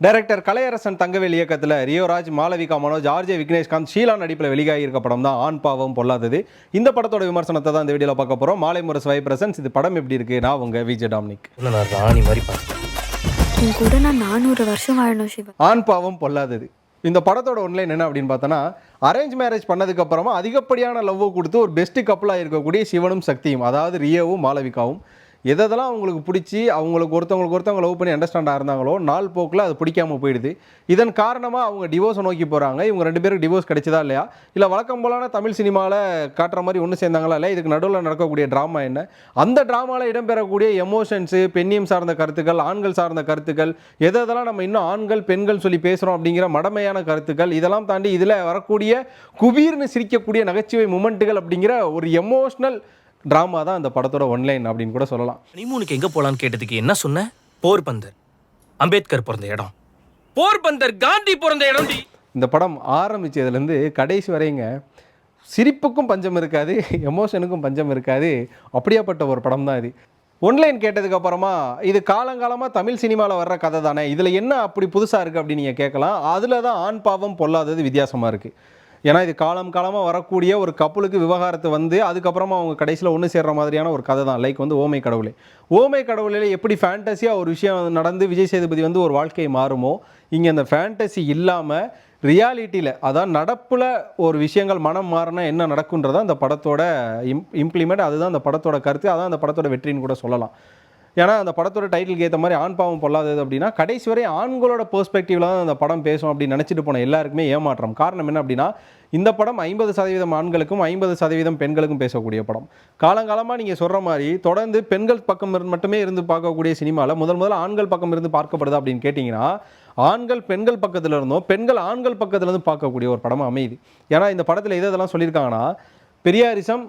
Director Kalaiyarasan Thangavel இயக்கத்தில் Rio Raj Malavika Manoj RJ Vigneshkanth Sheela நடிப்பில் வெளியாகி இருக்க படம் தான் ஆண் பாவம் பொல்லாதது. இந்த படத்தோட விமர்சனத்தை தான் இந்த வீடியோவில் பார்க்க போகிறோம் மாலை முரசு வை பிரசன்ஸ் இது படம் எப்படி இருக்கு? நான் உங்க விஜய் டாமினிக். ராணி மாதிரி கூட நான் நானூறு வருஷம் வாழணும் சிவா. ஆண் பாவம் பொல்லாதது. இந்த படத்தோட ஒன்லைன் என்ன அப்படின்னு பார்த்தோன்னா அரேஞ்ச் மேரேஜ் பண்ணதுக்கு அப்புறமா அதிகப்படியான லவ் கொடுத்து ஒரு பெஸ்ட் கப்பலாக இருக்கக்கூடிய சிவனும் சக்தியும் அதாவது ரியோவும் மாளவிகாவும் எதெல்லாம் அவங்களுக்கு பிடிச்சி அவங்களுக்கு ஒருத்தவங்களுக்கு ஒருத்தவங்க லவ் பண்ணி அண்டர்ஸ்டாண்டாக இருந்தாங்களோ நாள் போக்கில் அது பிடிக்காம போயிடுது. இதன் காரணமாக அவங்க டிவோர்ஸை நோக்கி போகிறாங்க இவங்க ரெண்டு பேருக்கு டிவோர்ஸ் கிடைச்சதா இல்லையா? இல்லை வழக்கம் போலான தமிழ் சினிமாவில் காட்டுற மாதிரி ஒன்று சேர்ந்தாங்களா இல்லை இதுக்கு நடுவில் நடக்கக்கூடிய ட்ராமா என்ன? அந்த ட்ராமாவில் இடம்பெறக்கூடிய எமோஷன்ஸு பெண்ணியம் சார்ந்த கருத்துக்கள் ஆண்கள் சார்ந்த கருத்துக்கள் எதெல்லாம் நம்ம இன்னும் ஆண்கள் பெண்கள் சொல்லி பேசுகிறோம் அப்படிங்கிற மடமையான கருத்துக்கள் இதெல்லாம் தாண்டி இதில் வரக்கூடிய குபீர்னு சிரிக்கக்கூடிய நகைச்சுவை மூமெண்ட்டுகள் அப்படிங்கிற ஒரு எமோஷ்னல் ட்ராமா தான் அந்த படத்தோட ஒன்லைன் அப்படின்னு கூட சொல்லலாம். ஹனிமூனுக்கு எங்க போலான்னு கேட்டதுக்கு என்ன சொன்ன? போர்பந்தர். அம்பேத்கர் பிறந்த இடம். போர்பந்தர் காந்தி பிறந்த இடம் இந்த படம் ஆரம்பிச்சதுலேருந்து கடைசி வரைங்க சிரிப்புக்கும் பஞ்சம் இருக்காது எமோஷனுக்கும் பஞ்சம் இருக்காது. அப்படியாப்பட்ட ஒரு படம் தான் இது. ஒன்லைன் கேட்டதுக்கு அப்புறமா இது காலங்காலமாக தமிழ் சினிமாவில் வர்ற கதை தானே இதில் என்ன அப்படி புதுசாக இருக்குது அப்படின்னு நீங்கள் கேட்கலாம். அதில் தான் ஆண் பாவம் பொல்லாதது வித்தியாசமாக இருக்குது ஏன்னா இது காலம் காலமாக வரக்கூடிய ஒரு கப்பலுக்கு விவகாரத்தை வந்து அதுக்கப்புறமா அவங்க கடைசியில் ஒன்று சேர்ற மாதிரியான ஒரு கதை தான். லைக் வந்து ஓமை கடவுளே. ஓமை கடவுளில் எப்படி ஃபேண்டஸியாக ஒரு விஷயம் நடந்து விஜய் சேதுபதி வந்து ஒரு வாழ்க்கையை மாறுமோ இங்கே அந்த ஃபேண்டசி இல்லாமல் ரியாலிட்டியில் அதான் நடப்பில் ஒரு விஷயங்கள் மனம் மாறினா என்ன நடக்குன்றதான் அந்த படத்தோட இம் இம்ப்ளிமெண்ட் அதுதான் அந்த படத்தோட கருத்து அதான் அந்த படத்தோட வெற்றின்னு கூட சொல்லலாம். ஏன்னா அந்த படத்தோட டைட்டிலுக்கு ஏற்ற மாதிரி ஆண் பாவம் பொல்லாதது அப்படின்னா கடைசி வரை ஆண்களோட பெர்ஸ்பெக்டிவ்ல தான் அந்த படம் பேசும் அப்படின்னு நினச்சிட்டு போன எல்லாருக்குமே ஏமாற்றம். காரணம் என்ன அப்படின்னா இந்த படம் ஐம்பது சதவீதம் ஆண்களுக்கும் ஐம்பது சதவீதம் பெண்களுக்கும் பேசக்கூடிய படம். காலங்காலமாக நீங்கள் சொல்கிற மாதிரி தொடர்ந்து பெண்கள் பக்கம் இருந்து மட்டுமே இருந்து பார்க்கக்கூடிய சினிமாவில் முதல் முதல்ல ஆண்கள் பக்கம் இருந்து பார்க்கப்படுது அப்படின்னு கேட்டிங்கன்னா ஆண்கள் பெண்கள் பக்கத்தில் இருந்தும் பெண்கள் ஆண்கள் பக்கத்தில் இருந்து பார்க்கக்கூடிய ஒரு படம் அமையுது. ஏன்னா இந்த படத்தில் எது இதெல்லாம் சொல்லியிருக்காங்கன்னா Periyarism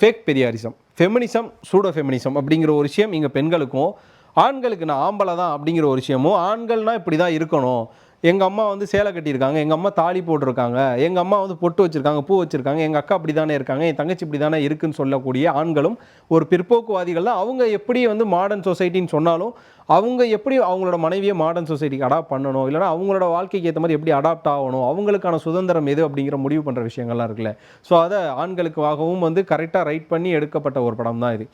fake Periyarism. Feminism pseudo feminism அப்படிங்கிற ஒரு விஷயம் இங்கே பெண்களுக்கும் ஆண்களுக்கு நான் ஆம்பளை தான் அப்படிங்கிற ஒரு விஷயமும் ஆண்கள்னால் இப்படி தான் இருக்கணும். எங்கள் அம்மா வந்து சேலை கட்டியிருக்காங்க எங்கள் அம்மா தாலி போட்டிருக்காங்க எங்கள் அம்மா வந்து பொட்டு வச்சுருக்காங்க பூ வச்சுருக்காங்க எங்கள் அக்கா அப்படி தானே இருக்காங்க என் தங்கச்சி இப்படி தானே இருக்குன்னு சொல்லக்கூடிய ஆண்களும் ஒரு பிற்போக்குவாதிகள் தான் அவங்க எப்படி வந்து மாடர்ன் சொசைட்டின்னு சொன்னாலும் அவங்க எப்படி அவங்களோட மனைவியை மாடர்ன் சொசைட்டிக்கு அடாப்ட் பண்ணணும் இல்லைனா அவங்களோட வாழ்க்கைக்கு ஏற்ற மாதிரி எப்படி அடாப்ட் ஆகணும் அவங்களுக்கான சுதந்திரம் எது அப்படிங்கிற முடிவு பண்ணுற விஷயங்கள்லாம் இருக்குல்ல. ஸோ அதை ஆண்களுக்காகவும் வந்து கரெக்டாக ரைட் பண்ணி எடுக்கப்பட்ட ஒரு படம் தான் இது.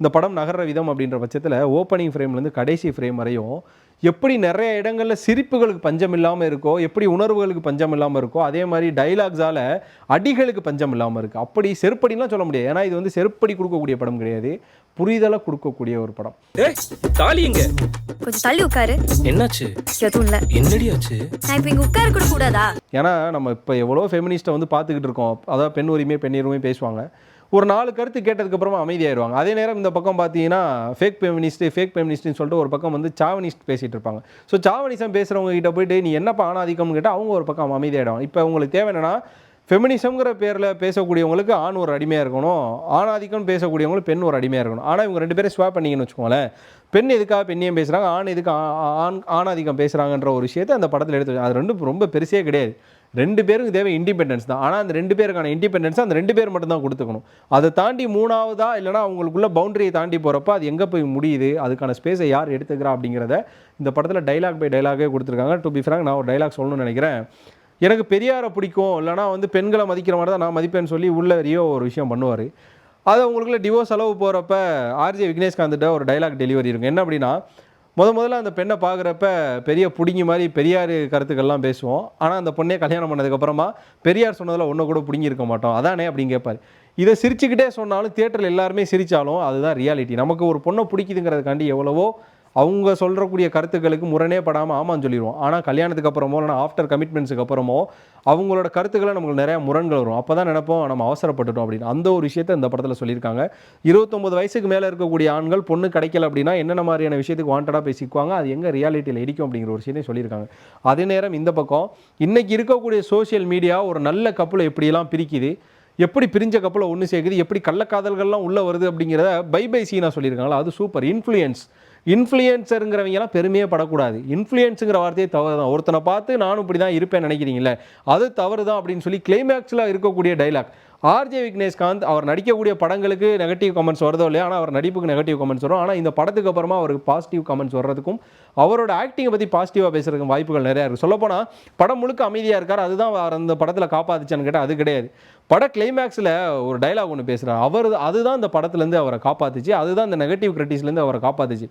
இந்த படம் நகர்ற விதம் அப்படின்ற பட்சத்தில் ஓப்பனிங் ஃப்ரேம்லேருந்து கடைசி ஃப்ரேம் வரையும் எப்படி நிறைய இடங்களில் சிரிப்புகளுக்கு பஞ்சம் இல்லாமல் இருக்கோ எப்படி உணர்வுகளுக்கு பஞ்சம் இல்லாமல் இருக்கோ அதே மாதிரி டைலாக்ஸால் அடிகளுக்கு பஞ்சம் இல்லாமல் இருக்குது அப்படி செருப்படிலாம் சொல்ல முடியாது. ஏன்னா இது வந்து செருப்படி கொடுக்கக்கூடிய படம் கிடையாது. புரிதலை கொடுக்கக்கூடிய ஒரு படம். தாலி எங்க? கொஞ்சம் தள்ளி உட்காரு. என்னாச்சு? எதுவும் இல்லை. என்னடி ஆச்சு நான் இப்போ இங்கே உட்கார கூட கூடாதா? ஏன்னா நம்ம இப்போ எவ்வளோ ஃபெமினிஸ்ட்டை வந்து பார்த்துக்கிட்டு இருக்கோம். அதாவது பெண் உரிமை பெண் உரிமை பேசுவாங்க. ஒரு நாலு கருத்து கேட்டதுக்கப்புறமா அமைதியாயிருவாங்க. அதே நேரம் இந்த பக்கம் பார்த்தீங்கன்னா ஃபேக் ஃபெமினிஸ்ட் ஃபேக் ஃபெமினிஸ்ட்னு சொல்லிட்டு ஒரு பக்கம் வந்து சாவனிஸ்ட் பேசிகிட்டு இருப்பாங்க. ஸோ சாவனிசம் பேசுகிறவங்க கிட்ட போயிட்டு நீ என்னப்பா ஆணாதிக்கம்னு கேட்டால் அவங்க ஒரு பக்கம் அமைதியாயிடுவாங்க. இப்போ உங்களுக்கு தேவை என்னன்னா ஃபெமினிசம்ங்கிற பேரில் பேசக்கூடியவங்களுக்கு ஆண் ஒரு அடிமையாக இருக்கணும். ஆணாதிக்கம் பேசக்கூடியவங்களுக்கு பெண் ஒரு அடிமையாக இருக்கணும். ஆனால் இவங்க ரெண்டு பேரும் ஸ்வாப் பண்ணிங்கன்னு வச்சுக்கோங்களேன். பெண் எதுக்காக பெண்ணியம் பேசுகிறாங்க ஆண் எதுக்கு ஆண் ஆணாதிக்கம் பேசுகிறாங்கன்ற ஒரு விஷயத்தை அந்த படத்தில் எடுத்து வச்சு- அது ரெண்டும் ரொம்ப பெருசே கிடையாது. ரெண்டு பேருக்கு தேவை இண்டிபெண்டன்ஸ் தான். ஆனால் அந்த ரெண்டு பேருக்கான இண்டிபெண்டன்ஸ் அந்த ரெண்டு பேர் மட்டும் தான் கொடுத்துக்கணும். அதை தாண்டி மூணாவதா இல்லைனா அவங்களுக்குள்ள பவுண்டரியை தாண்டி போகிறப்ப அது எங்கே போய் முடியுது? அதுக்கான ஸ்பேஸை யார் எடுத்துக்கிறா அப்படிங்கிறத இந்த படத்தில் டைலாக் பை டைலாகே கொடுத்துருக்காங்க. டு பி ஃப்ராங்க் நான் ஒரு டைலாக் சொல்லணும்னு நினைக்கிறேன். எனக்கு பெரியாரை பிடிக்கும். இல்லைனா வந்து பெண்களை மதிக்கிற மாதிரி தான் நான் மதிப்பேன்னு சொல்லி உள்ள ரியோ ஒரு விஷயம் பண்ணுவார். அது அவங்களுக்குள்ள டிவோர்ஸ் அளவு போகிறப்ப ஆர்ஜே விக்னேஷ்காந்துட்ட ஒரு டைலாக் டெலிவரி இருக்கும். என்ன அப்படின்னா முத முதல்ல அந்த பெண்ணை பார்க்குறப்ப பெரிய பிடுங்கி மாதிரி பெரியார் கருத்துக்கள்லாம் பேசுவோம். ஆனால் அந்த பொண்ணே கல்யாணம் பண்ணதுக்கப்புறமா பெரியார் சொன்னதில் ஒன்றை கூட பிடுங்கியிருக்க மாட்டோம். அதானே அப்படின்னு கேட்பார் இதை சிரிச்சுக்கிட்டே சொன்னாலும் தியேட்டரில் எல்லாருமே சிரித்தாலும் அதுதான் ரியாலிட்டி நமக்கு ஒரு பொண்ணை பிடிக்குதுங்கிறதுக்காண்டி எவ்வளவோ அவங்க சொல்கிறக்கூடிய கருத்துக்களுக்கு முரணே படாமல் ஆமான்னு சொல்லிடுவோம். ஆனால் கல்யாணத்துக்கு அப்புறமோ இல்லைனா ஆஃப்டர் கமிட்மெண்ட்ஸுக்கு அப்புறமோ அவங்களோட கருத்துக்களை நமக்கு நிறைய முரண்கள் வரும். அப்போ தான் நினைப்போம் நம்ம அவசரப்பட்டுட்டோம் அப்படின்னு. அந்த ஒரு விஷயத்தை இந்த படத்தில் சொல்லியிருக்காங்க. இருபத்தொம்பது வயசுக்கு மேலே இருக்கக்கூடிய ஆண்கள் பொண்ணு கிடைக்கல அப்படின்னா என்னென்ன மாதிரியான விஷயத்துக்கு வாண்டடாக பேசிக்குவாங்க அது எங்கே ரியாலிட்டியில் இடிக்கும் அப்படிங்கிற ஒரு விஷயத்தையும் சொல்லியிருக்காங்க. அதே நேரம் இந்த பக்கம் இன்றைக்கி இருக்கக்கூடிய சோஷியல் மீடியா ஒரு நல்ல கப்பலை எப்படியெல்லாம் பிரிக்குது? எப்படி பிரிஞ்ச கப்பலை ஒன்று சேர்க்குது? எப்படி கள்ளக்காதல்கள்லாம் உள்ளே வருது அப்படிங்கிறத பை பை சீனா சொல்லியிருக்காங்களா? அது சூப்பர் இன்ஃப்ளூயன்ஸ் இன்ஃப்ளூயன்ஸருங்கிறவங்கலாம் பெருமையே படக்கூடாது. இன்ஃப்ளூயன்ஸுங்கிற வார்த்தையே தவறு தான் ஒருத்தனை பார்த்து நானும் இப்படி தான் இருப்பேன் நினைக்கிறீங்களே அது தவறு தான் அப்படின்னு சொல்லி கிளைமேக்ஸில் இருக்கக்கூடிய டைலாக் ஆர்ஜே விக்னேஷ்காந்த் அவர் நடிக்கக்கூடிய படங்களுக்கு நெகட்டிவ் கமெண்ட்ஸ் வருதோ இல்லையா ஆனால் அவர் நடிப்புக்கு நெகட்டிவ் கமெண்ட்ஸ் வரும். ஆனால் இந்த படத்துக்கு அப்புறமா அவருக்கு பாசிட்டிவ் கமெண்ட்ஸ் வர்றதுக்கும் அவரோட ஆக்டிங்கை பற்றி பாசிட்டிவாக பேசுறதுக்கு வாய்ப்புகள் நிறையா இருக்குது சொல்லப்போனால் படம் முழுக்க அமைதியாக இருக்கார். அதுதான் அவர் அந்த படத்தில் காப்பாத்துச்சான்னு கேட்டால் அது கிடையாது. பட கிளைமேக்ஸில் ஒரு டைலாக் ஒன்று பேசுகிறார் அவர் அதுதான் இந்த படத்துலேருந்து அவரை காப்பாத்துச்சு. அதுதான் இந்த நெகட்டிவ் கிரிட்டிஸ்லேருந்து அவரை காப்பாத்துச்சு.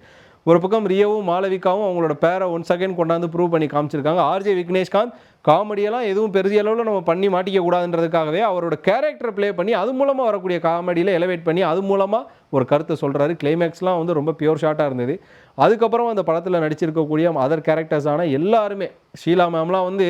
ஒரு பக்கம் ரியோவும் மாளவிகாவும் அவங்களோட பேரை ஒன் செகண்ட் கொண்டாந்து ப்ரூவ் பண்ணி காமிச்சிருக்காங்க. ஆர்ஜே விக்னேஷ்காந்த் காமெடியெல்லாம் எதுவும் பெரிய அளவில் நம்ம பண்ணி மாட்டிக்க கூடாதுன்றதுக்காகவே அவரோட கேரக்டர் ப்ளே பண்ணி அது மூலமாக வரக்கூடிய காமெடியில் எலவேட் பண்ணி அது மூலமாக ஒரு கருத்தை சொல்கிறாரு கிளைமேக்ஸ்லாம் வந்து ரொம்ப பியூர் ஷாட்டாக இருந்தது. அதுக்கப்புறம் அந்த படத்தில் நடிச்சிருக்கக்கூடிய அதர் கேரக்டர்ஸான எல்லாருமே ஷீலா மேம்லாம் வந்து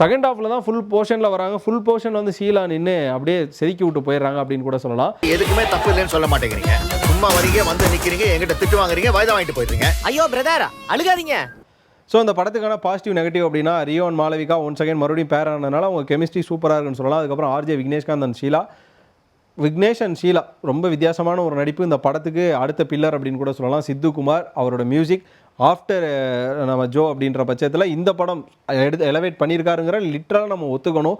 செகண்ட் ஹாஃபில் தான் ஃபுல் போர்ஷனில் வராங்க. ஃபுல் போர்ஷன் வந்து ஷீலா நின்று அப்படியே செதுக்கி விட்டு போயிடுறாங்க அப்படின்னு கூட சொல்லலாம். எதுக்குமே தப்பு இல்லைன்னு சொல்ல மாட்டேங்கிறீங்க. சும்மா வரீங்க வந்து நிக்கிறீங்க எங்கிட்ட திட்டு வாங்குறீங்க வாய்தா வாங்கிட்டு போயிடுறீங்க. ஐயோ பிரதர் அழுகாதீங்க. ஸோ அந்த படத்துக்கான பாசிட்டிவ் நெகட்டிவ் அப்படின்னா Rio and Malavika one second மறுபடியும் பேர் ஆனதுனால அவங்க கெமிஸ்ட்ரி சூப்பராக இருக்குன்னு சொல்லலாம். அதுக்கப்புறம் RJ Vigneshkanth and Sheela Vignesh and Sheela ரொம்ப வித்தியாசமான ஒரு நடிப்பு. இந்த படத்துக்கு அடுத்த பில்லர் அப்படின்னு கூட சொல்லலாம். சித்து குமார் அவரோட மியூசிக் ஆஃப்டர் நம்ம ஜோ அப்படின்ற பட்சத்தில் இந்த படம் எடுத்து எலவேட் பண்ணியிருக்காருங்கிற லிட்டரலாக நம்ம ஒத்துக்கணும்.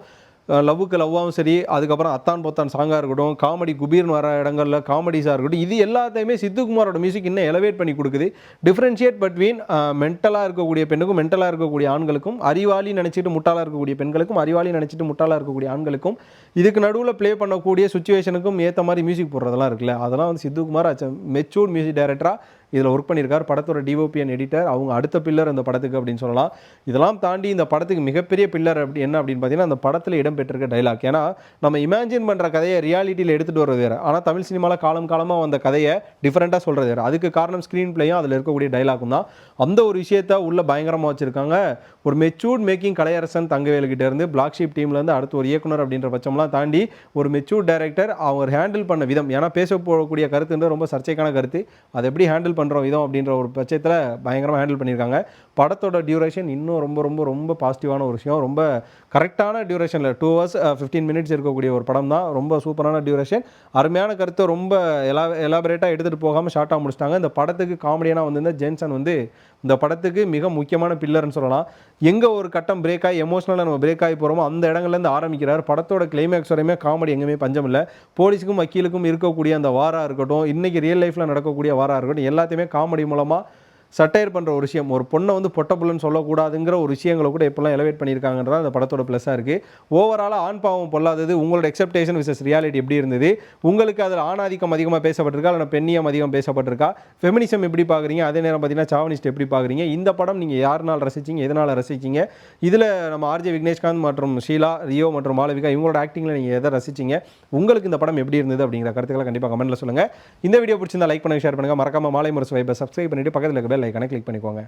லவ்வுக்கு லவ்வாகவும் சரி அதுக்கப்புறம் அத்தான் பொத்தான் சாங்காக இருக்கட்டும் காமெடி குபீர்னு வர இடங்களில் காமெடிஸாக இருக்கட்டும் இது எல்லாத்தையுமே சித்துக்குமாரோட மியூசிக் இன்னும் எலவேட் பண்ணி கொடுக்குது. டிஃப்ரென்ஷியேட் பட்வீன் மென்டலாக இருக்கக்கூடிய பெண்ணுக்கும் மென்டலாக இருக்கக்கூடிய ஆண்களுக்கும் அறிவாளி நினச்சிட்டு முட்டாளாக இருக்கக்கூடிய பெண்களுக்கும் அறிவாளி நினச்சிட்டு முட்டாளாக இருக்கக்கூடிய ஆண்களுக்கும் இதுக்கு நடுவில் ப்ளே பண்ணக்கூடிய சுச்சுவேஷனுக்கும் ஏற்ற மாதிரி மியூசிக் போடுறதெல்லாம் இருக்குல்ல அதெல்லாம் வந்து சித்துக்குமார் மெச்சூர்ட் மியூசிக் டைரக்டராக இதில் ஒர்க் பண்ணியிருக்கார். படத்தோட டிஓபி அண்ட் எடிட்டர் அவங்க அடுத்த பில்லர் அந்த படத்துக்கு அப்படின்னு சொல்லலாம். இதெல்லாம் தாண்டி இந்த படத்துக்கு மிகப்பெரிய பில்லர் அப்படி என்ன அப்படின்னு பார்த்தீங்கன்னா அந்த படத்தில் இடம்பெற்றிருக்க டைலாக் ஏன்னா நம்ம இமேஜின் பண்ணுற கதையை ரியாலிட்டியில் எடுத்துகிட்டு வர்றது வேறு. ஆனால் தமிழ் சினிமாவில் காலம் காலமாக வந்த கதையை டிஃப்ரெண்ட்டாக சொல்கிறது வேறு. அதுக்கு காரணம் ஸ்க்ரீன் பிளேயும் அதில் இருக்கக்கூடிய டைலாக்கும் தான். அந்த ஒரு விஷயத்த உள்ள பயங்கரமாக வச்சுருக்காங்க. ஒரு மெச்சூர்ட் மேக்கிங் கலையரசன் தங்கவேலுக்கிட்ட இருந்து பிளாக் ஷீப் டீம்லேருந்து அடுத்து ஒரு இயக்குனர் அப்படின்ற பட்சம்லாம் தாண்டி ஒரு மெச்சூர்ட் டைரக்டர் அவர் ஹேண்டில் பண்ண விதம். ஏன்னா பேச போகக்கூடிய கருத்துன்றது ரொம்ப சர்ச்சைக்கான கருத்து. அதை எப்படி ஹேண்டில் பண்ணுற விதம் அப்படின்ற ஒரு பட்சத்தில் பயங்கரமாக ஹேண்டில் பண்ணியிருக்காங்க. படத்தோட டியூரேஷன் இன்னும் ரொம்ப ரொம்ப ரொம்ப பாசிட்டிவான ஒரு விஷயம். ரொம்ப கரெக்டான டியூரேஷனில் டூ ஹவர்ஸ் ஃபிஃப்டீன் மினிட்ஸ் இருக்கக்கூடிய ஒரு படம் தான். ரொம்ப சூப்பரான டியூரேஷன் அருமையான கருத்தை ரொம்ப எலா எலாபரேட்டாக எடுத்துகிட்டு போகாமல் ஷார்ட்டாக முடிச்சிட்டாங்க. இந்த படத்துக்கு காமெடியனாக வந்திருந்த ஜென்சன் வந்து இந்த படத்துக்கு மிக முக்கியமான பில்லர்னு சொல்லலாம். எங்கே ஒரு கட்டம் பிரேக் ஆகி எமோஷனலாக நம்ம பிரேக் ஆகி போகிறோமோ அந்த இடங்கள்லேருந்து ஆரம்பிக்கிறார். படத்தோட கிளைமேக்ஸ் வரையுமே காமெடி எங்கேயுமே பஞ்சம் இல்லை. போலீஸுக்கும் வக்கீலுக்கும் இருக்கக்கூடிய அந்த வாரா இருக்கட்டும் இன்றைக்கி ரியல் லைஃப்பில் நடக்கக்கூடிய வாராக இருக்கட்டும் எல்லாத்தையுமே காமெடி மூலமாக சட்டையர் பண்ணுற ஒரு விஷயம். ஒரு பொண்ணை வந்து பொட்டப்புள்ளன்னு சொல்லக்கூடாதுங்கிற ஒரு விஷயங்களை கூட எப்பெல்லாம் எலவேட் பண்ணியிருக்காங்கன்றது அந்த படத்தோட ப்ளஸ்ஸாக இருக்குது ஓவராலாக ஆண் பாவம் பொல்லாதது. உங்களோட எக்ஸப்டேஷன் விசஸ் ரியாலிட்டி எப்படி இருந்தது? உங்களுக்கு அதில் ஆணாதிக்கம் அதிகமாக பேசப்பட்டிருக்கா? இல்லை பெண்ணியம் அதிகம் பேசப்பட்டிருக்கா? ஃபெமினிசம் எப்படி பார்க்குறீங்க? அதே நேரம் பார்த்தீங்கன்னா சாவனிஸ்ட் எப்படி பார்க்குறீங்க? இந்த படம் நீங்கள் யாருனால் ரசிச்சிங்க? எதனால் ரசிச்சிங்க? இதில் நம்ம ஆர்ஜே விக்னேஷ்காந்த் மற்றும் ஷீலா ரியோ மற்றும் மாலவிகா இவங்களோட ஆக்டிங்கில் நீங்கள் எதை ரசிச்சிங்க? உங்களுக்கு இந்த படம் எப்படி இருந்தது அப்படிங்கிற கருத்துக்களை கண்டிப்பாக கமெண்ட்டில் சொல்லுங்கள் இந்த வீடியோ பிடிச்சிருந்தா லைக் பண்ணுங்கள் ஷேர் பண்ணுங்கள் மறக்காமல் மாலை முரசு வைப்பை சப்ஸ்கிரைப் பண்ணிட்டு பக்கத்தில் இருக்க லைக் ஐக்கானை கிளிக் பண்ணிக்கோங்க.